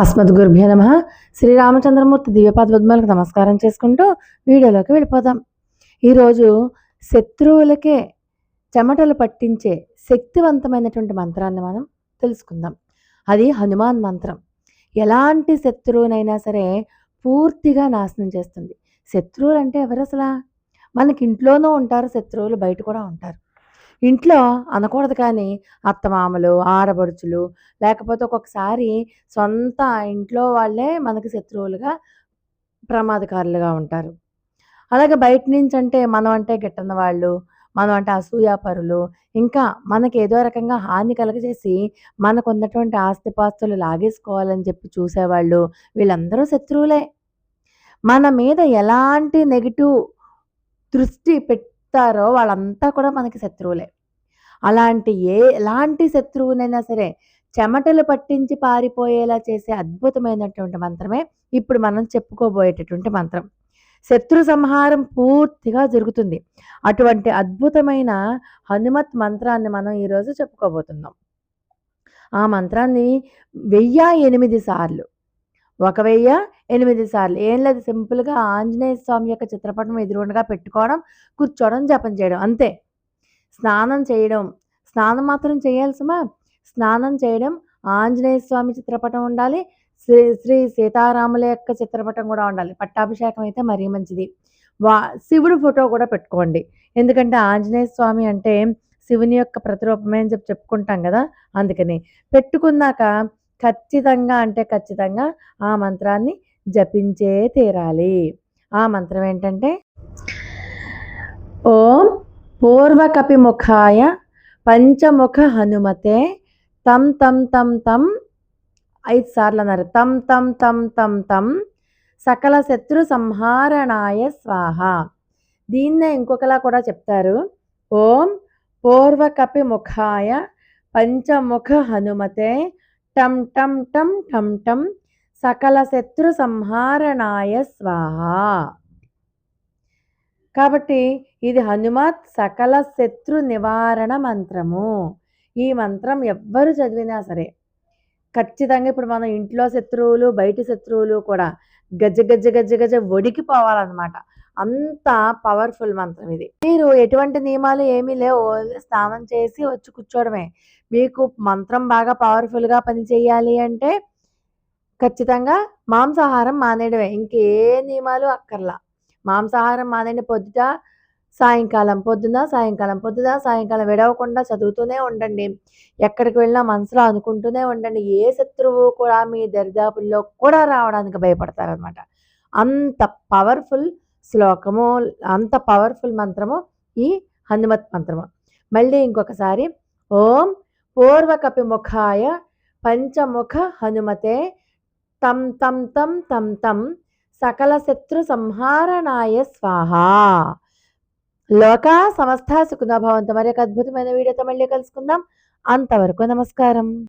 అస్మద్ గురుభ్యో నమ. శ్రీరామచంద్రమూర్తి దివ్యపాద పద్మాలకు నమస్కారం చేసుకుంటూ వీడియోలోకి వెళ్ళిపోదాం. ఈరోజు శత్రువులకే చెమటలు పట్టించే శక్తివంతమైనటువంటి మంత్రాన్ని మనం తెలుసుకుందాం. అది హనుమాన్ మంత్రం. ఎలాంటి శత్రువునైనా సరే పూర్తిగా నాశనం చేస్తుంది. శత్రువులు అంటే ఎవరు అసలు మనకి ఇంట్లోనూ ఉంటారు శత్రువులు బయట కూడా ఉంటారు. ఇంట్లో అనకూడదు కానీ అత్తమామలు ఆడబడుచులు లేకపోతే ఒక్కొక్కసారి సొంత ఇంట్లో వాళ్ళే మనకి శత్రువులుగా ప్రమాదకారులుగా ఉంటారు. అలాగే బయట నుంచి అంటే మనం అంటే గిట్టని వాళ్ళు మనం అంటే అసూయాపరులు ఇంకా మనకి ఏదో రకంగా హాని కలగజేసి మనకు ఉన్నటువంటి ఆస్తిపాస్తులు లాగేసుకోవాలని చెప్పి చూసేవాళ్ళు వీళ్ళందరూ శత్రువులే. మన మీద ఎలాంటి నెగిటివ్ దృష్టి పెడతారో వాళ్ళంతా కూడా మనకి శత్రువులే. అలాంటి ఏ ఎలాంటి శత్రువునైనా సరే చెమటలు పట్టించి పారిపోయేలా చేసే అద్భుతమైనటువంటి మంత్రమే ఇప్పుడు మనం చెప్పుకోబోయేటటువంటి మంత్రం. శత్రు సంహారం పూర్తిగా జరుగుతుంది. అటువంటి అద్భుతమైన హనుమత్ మంత్రాన్ని మనం ఈరోజు చెప్పుకోబోతున్నాం. ఆ మంత్రాన్ని వెయ్యి ఎనిమిది సార్లు ఒక వెయ్యి ఎనిమిది సార్లు. ఏం లేదు సింపుల్గా ఆంజనేయ స్వామి యొక్క చిత్రపటం ఎదురుగుండగా పెట్టుకోవడం కూర్చోవడం జపం చేయడం అంతే. స్నానం చేయడం. స్నానం మాత్రం చేయాలి సుమా. స్నానం చేయడం ఆంజనేయ స్వామి చిత్రపటం ఉండాలి శ్రీ శ్రీ సీతారాముల యొక్క చిత్రపటం కూడా ఉండాలి. పట్టాభిషేకం అయితే మరీ మంచిది. వా శివుడు ఫోటో కూడా పెట్టుకోండి. ఎందుకంటే ఆంజనేయ స్వామి అంటే శివుని యొక్క ప్రతిరూపమే అని చెప్పి చెప్పుకుంటాం కదా అందుకని. పెట్టుకున్నాక ఖచ్చితంగా అంటే ఖచ్చితంగా ఆ మంత్రాన్ని జపించే తీరాలి. ఆ మంత్రం ఏంటంటే ఓం పూర్వకపిముఖాయ పంచముఖ హనుమతే తం తం తం తం ఐదు సార్లు అన్నారు. తం తం తం తం తం సకల శత్రు సంహారణాయ స్వాహ. దీన్నే ఇంకొకలా కూడా చెప్తారు. ఓం పూర్వకపి ముఖాయ పంచముఖ హనుమతే టం టం టం టం టం సకల శత్రు సంహారణాయ స్వాహ. కాబట్టి ఇది హనుమత్ సకల శత్రు నివారణ మంత్రము. ఈ మంత్రం ఎవ్వరు చదివినా సరే ఖచ్చితంగా ఇప్పుడు మనం ఇంట్లో శత్రువులు బయట శత్రువులు కూడా గజ్జ గజ్జ గజ్జ గజ్జ వడికిపోవాలన్నమాట అంత పవర్ఫుల్ మంత్రం ఇది. మీరు ఎటువంటి నియమాలు ఏమీ లేవు. స్నానం చేసి వచ్చి కూర్చోవడమే. మీకు మంత్రం బాగా పవర్ఫుల్గా పనిచేయాలి అంటే ఖచ్చితంగా మాంసాహారం మానేయడమే. ఇంకే నియమాలు అక్కర్లా. మాంసాహారం మానేయండి పొద్దుట సాయంకాలం పొద్దున సాయంకాలం పొద్దున సాయంకాలం విడవకుండా చదువుతూనే ఉండండి. ఎక్కడికి వెళ్ళినా మనసులో అనుకుంటూనే ఉండండి. ఏ శత్రువు కూడా మీ దరిదాపుల్లో కూడా రావడానికి భయపడతారనమాట అంత పవర్ఫుల్ శ్లోకము అంత పవర్ఫుల్ మంత్రము ఈ హనుమత్ మంత్రము. మళ్ళీ ఇంకొకసారి ఓం పూర్వకపి ముఖాయ పంచముఖ హనుమతే తం తం తం తం తం సకల శత్రు సంహారణాయ స్వాహ. లోక సమస్త సుఖనభావంతో మరి ఒక అద్భుతమైన వీడియోతో మళ్ళీ కలుసుకుందాం. అంతవరకు నమస్కారం.